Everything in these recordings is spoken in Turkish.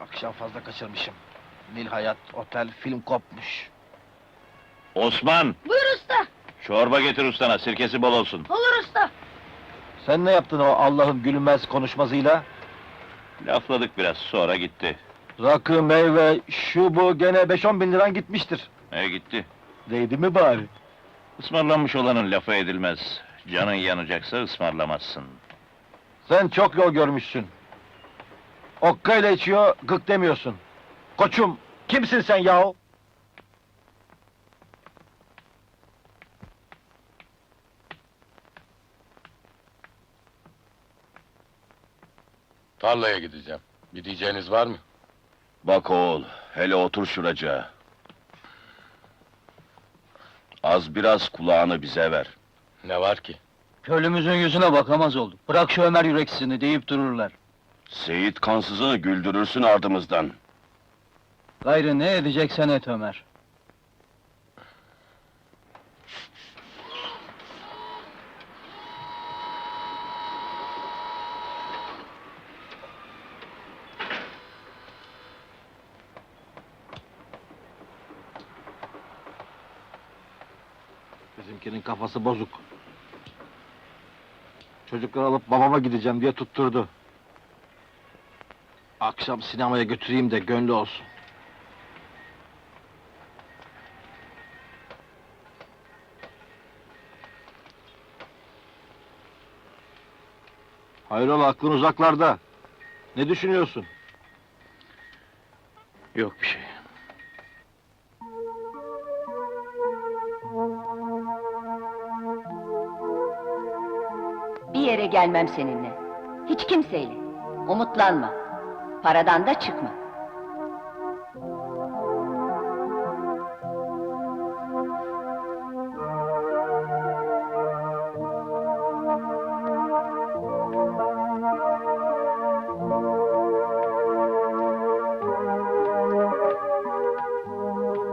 Akşam fazla kaçırmışım. Nil Hayat, otel, film kopmuş. Osman, Buyur usta. çorba getir ustana, sirkesi bol olsun. Olur usta. Sen ne yaptın o Allah'ın gülünmez konuşmasıyla? Lafladık biraz, sonra gitti. Rakı, meyve, şu bu gene 5-10 bin liran gitmiştir. E gitti. Değdi mi bari? Ismarlanmış olanın lafı edilmez. Canın yanacaksa ısmarlamazsın. Sen çok yol görmüşsün. Okkayla içiyor, gık demiyorsun. Koçum, kimsin sen yahu? Tarlaya gideceğim. Bir diyeceğiniz var mı? Bak oğul, hele otur şuraca. Az biraz kulağını bize ver. Ne var ki? Köylümüzün yüzüne bakamaz olduk. Bırak şu Ömer yüreksizini deyip dururlar. Seyit kansızı güldürürsün ardımızdan. Gayrı ne edeceksen et Ömer. Bizimkinin kafası bozuk. Çocukları alıp babama gideceğim diye tutturdu. Akşam sinemaya götüreyim de gönlü olsun. Hayrola aklın uzaklarda. Ne düşünüyorsun? Yok bir şey. Bir yere gelmem seninle. Hiç kimseyle. Umutlanma. Paradan da çıkma.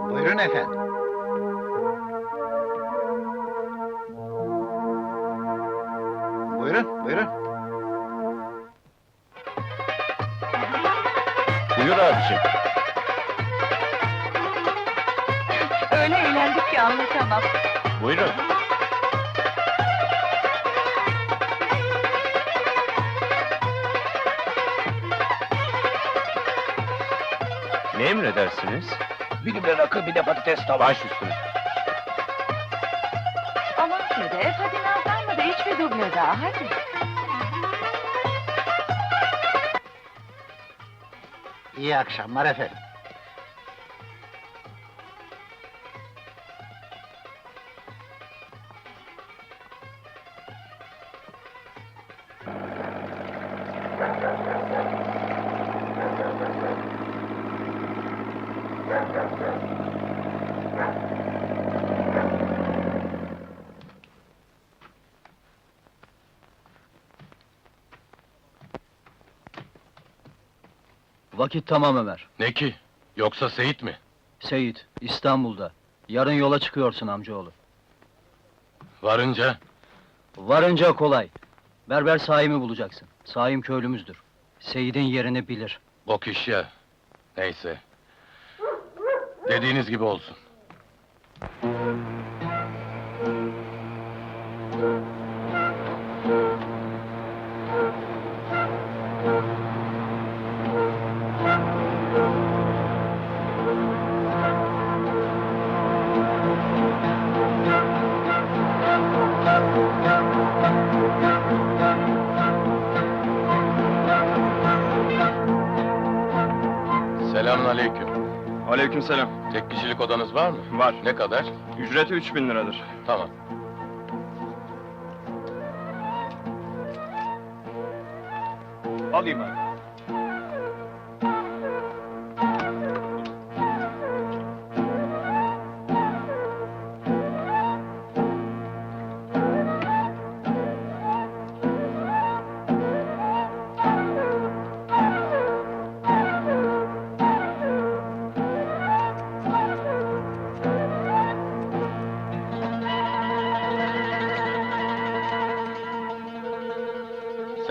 Buyurun efendim. Ne emredersiniz? Bir gübre rakı, bir de patates tava. Baş üstüne. Aman Sedef, hadi nazlanma da iç bir duble daha, hadi. İyi akşamlar efendim. Vakit tamam Ömer. Ne ki? Yoksa Seyit mi? Seyit, İstanbul'da. Yarın yola çıkıyorsun amcaoğlu. Varınca Varınca kolay. Berber Saim'i bulacaksın. Saim köylümüzdür. Seyit'in yerini bilir. bok iş ya. Neyse. Dediğiniz gibi olsun. Selamun aleyküm. Aleykümselam. Tek kişilik odanız var mı? Var. Ne kadar? Ücreti 3000 liradır. Tamam. Alayım abi.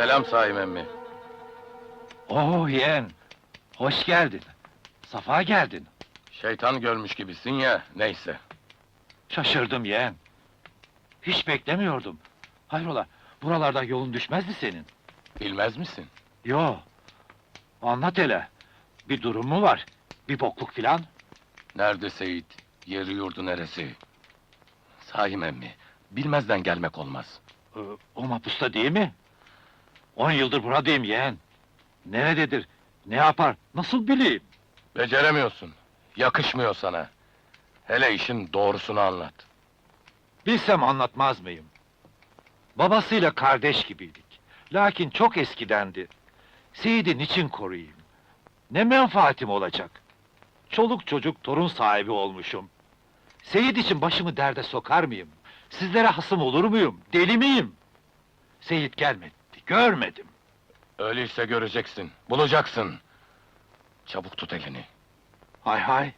Selam Saim emmi. Oh yeğen. Hoş geldin. Safa geldin. Şeytan görmüş gibisin ya, neyse. Şaşırdım yeğen. Hiç beklemiyordum. Hayrola, buralardan yolun düşmezdi senin. Bilmez misin? Yo. Anlat hele. Bir durum mu var? Bir bokluk filan? Nerede Seyit? Yeri yurdu neresi? Sahi emmi, bilmezden gelmek olmaz. Ee, o mapusta değil mi? On yıldır buradayım yeğen. Nerededir? Ne yapar? Nasıl bileyim? Beceremiyorsun, yakışmıyor sana. Hele işin doğrusunu anlat. Bilsem anlatmaz mıyım? Babasıyla kardeş gibiydik. Lakin çok eskidendi. Seyit'i niçin koruyayım? Ne menfaatim olacak? Çoluk çocuk torun sahibi olmuşum. Seyit için başımı derde sokar mıyım? Sizlere hasım olur muyum? Deli miyim? Seyit gelmedi, görmedim. Öyleyse göreceksin, bulacaksın. Çabuk tut elini, Hay hay.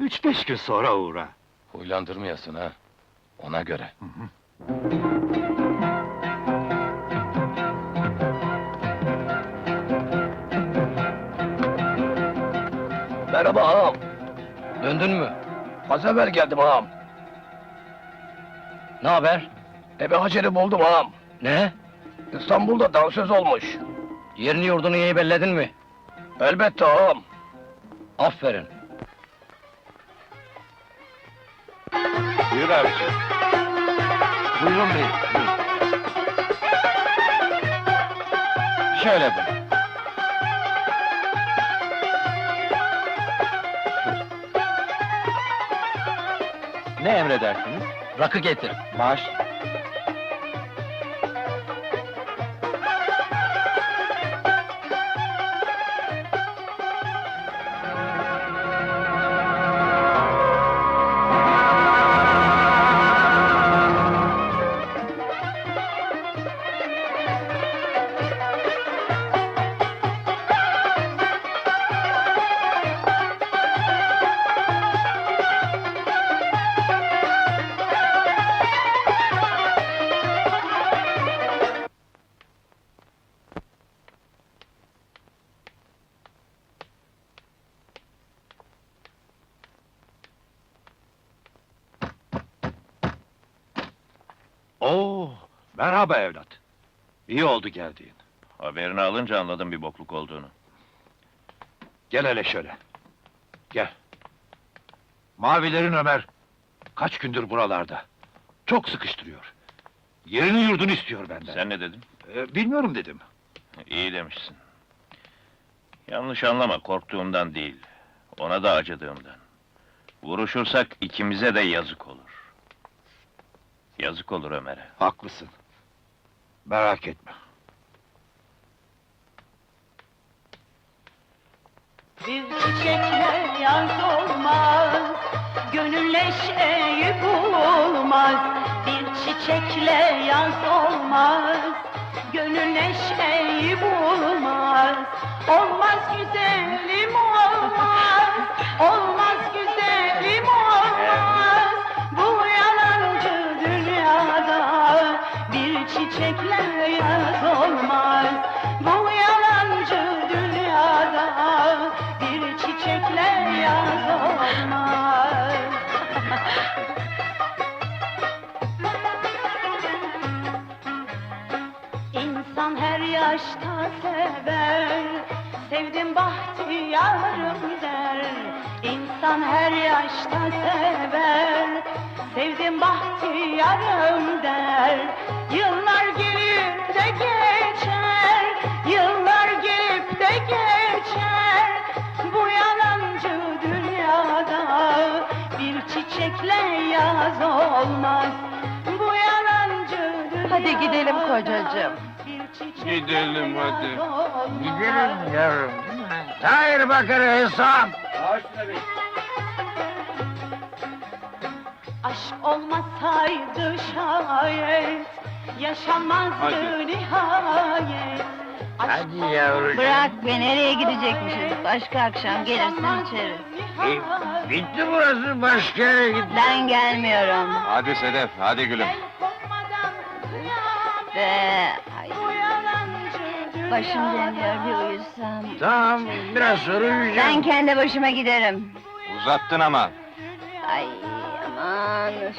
Üç beş gün sonra uğra. huylandırmayasın ha. Ona göre. Merhaba ağam. Döndün mü? Az evvel geldim ağam. Ne haber? Ebe Hacer'i buldum ağam. Ne? İstanbul'da dansöz olmuş. Yerini yurdunu iyi belledin mi? Elbette ağam. Aferin. Buyur abiciğim. Buyurun bey, buyurun. Şöyle buyurun. Ne emredersiniz? Rakı getir. Baş. Oo, merhaba evlat. İyi oldu geldiğin. Haberini alınca anladım bir bokluk olduğunu. Gel hele şöyle. Gel. Mavilerin Ömer kaç gündür buralarda. Çok sıkıştırıyor. Yerini yurdunu istiyor benden. Sen ne dedin? Ee, bilmiyorum dedim. İyi demişsin. Yanlış anlama, korktuğumdan değil. Ona da acıdığımdan. Vuruşursak ikimize de yazık olur. Yazık olur Ömer'e. Haklısın. Merak etme. Bir çiçekle yaz olmaz, gönül neşeyi bulmaz. Bir çiçekle yaz olmaz, gönül neşeyi bulmaz. Olmaz güzelim olmaz, olmaz güzelim bir çiçekle yaz olmaz. Bu yalancı dünyada bir çiçekle yaz olmaz. İnsan her yaşta sever, sevdim bahtiyarım der. İnsan her yaşta sever, sevdim bahtiyarım der. Yıllar çiçekle yaz olmaz. Bu yalancı dünyada Hadi gidelim kocacığım. Gidelim hadi. Gidelim yavrum. Hayır bakır hesap. Aşk olmasaydı şayet Yaşanmazdı Hadi. nihayet Hadi yavrucuğum. Bırak be, nereye gidecekmişiz? Başka akşam gelirsin içeriz. nihayet Bitti burası başka yere git. Ben gelmiyorum. Hadi Sedef, hadi gülüm. Be, ay. Başım dönüyor bir uyusam. Tamam, biraz sonra Ben uyuyacağım. kendi başıma giderim. Uzattın ama. Ay aman. üf.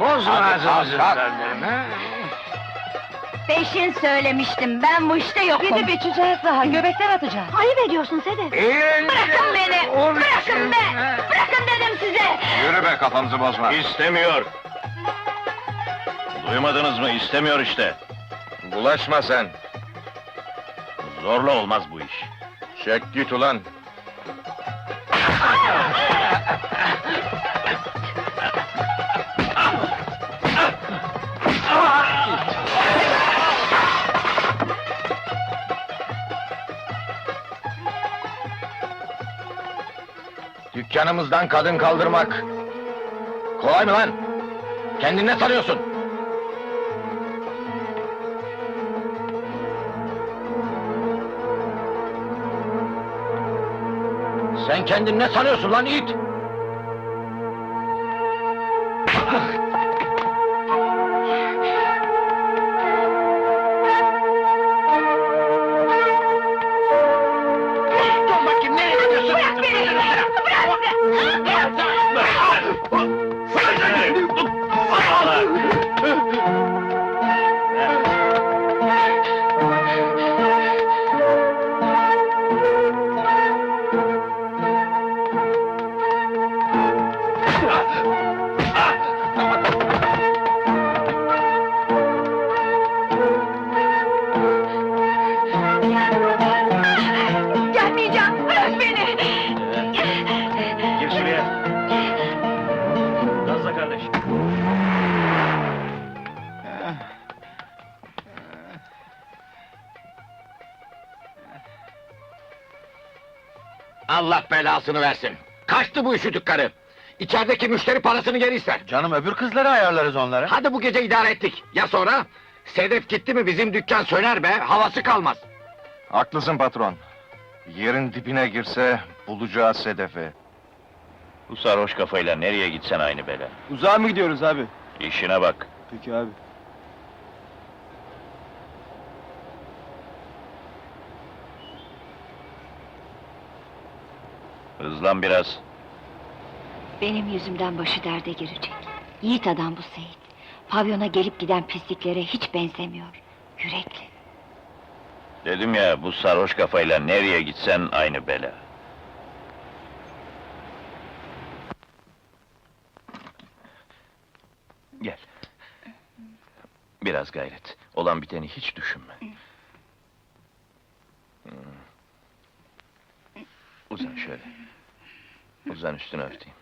Bozma Hadi, ağzımızı kalk, kalk. sandırın, ha? Peşin söylemiştim. Ben bu işte yokum. Bir de içeceğiz daha, göbekler atacağız. Ayıp ediyorsun Sedef. Bırakın beni. Bırakın be. Bırakın dedim size. Yürü be kafamızı bozma. İstemiyor. Duymadınız mı? İstemiyor işte. Bulaşma sen. Zorla olmaz bu iş. Çek git ulan. Dükkanımızdan kadın kaldırmak. Kolay mı lan? Kendini ne sanıyorsun? Sen kendini ne sanıyorsun lan it? Allah belasını versin. Kaçtı bu üşüdük karı. İçerideki müşteri parasını geri ister. Canım öbür kızları ayarlarız onlara. Hadi bu gece idare ettik. Ya sonra? Sedef gitti mi bizim dükkan söner be, havası kalmaz. Haklısın patron. Yerin dibine girse bulacağız Sedef'i. Bu sarhoş kafayla nereye gitsen aynı bela. Uzağa mı gidiyoruz abi? İşine bak. Peki abi. Hızlan biraz. Benim yüzümden başı derde girecek. Yiğit adam bu Seyit. Pavyona gelip giden pisliklere hiç benzemiyor. Yürekli. Dedim ya bu sarhoş kafayla nereye gitsen aynı bela. Gel. Biraz gayret. Olan biteni hiç düşünme. Hmm. Uzan şöyle. Uzan üstüne örteyim.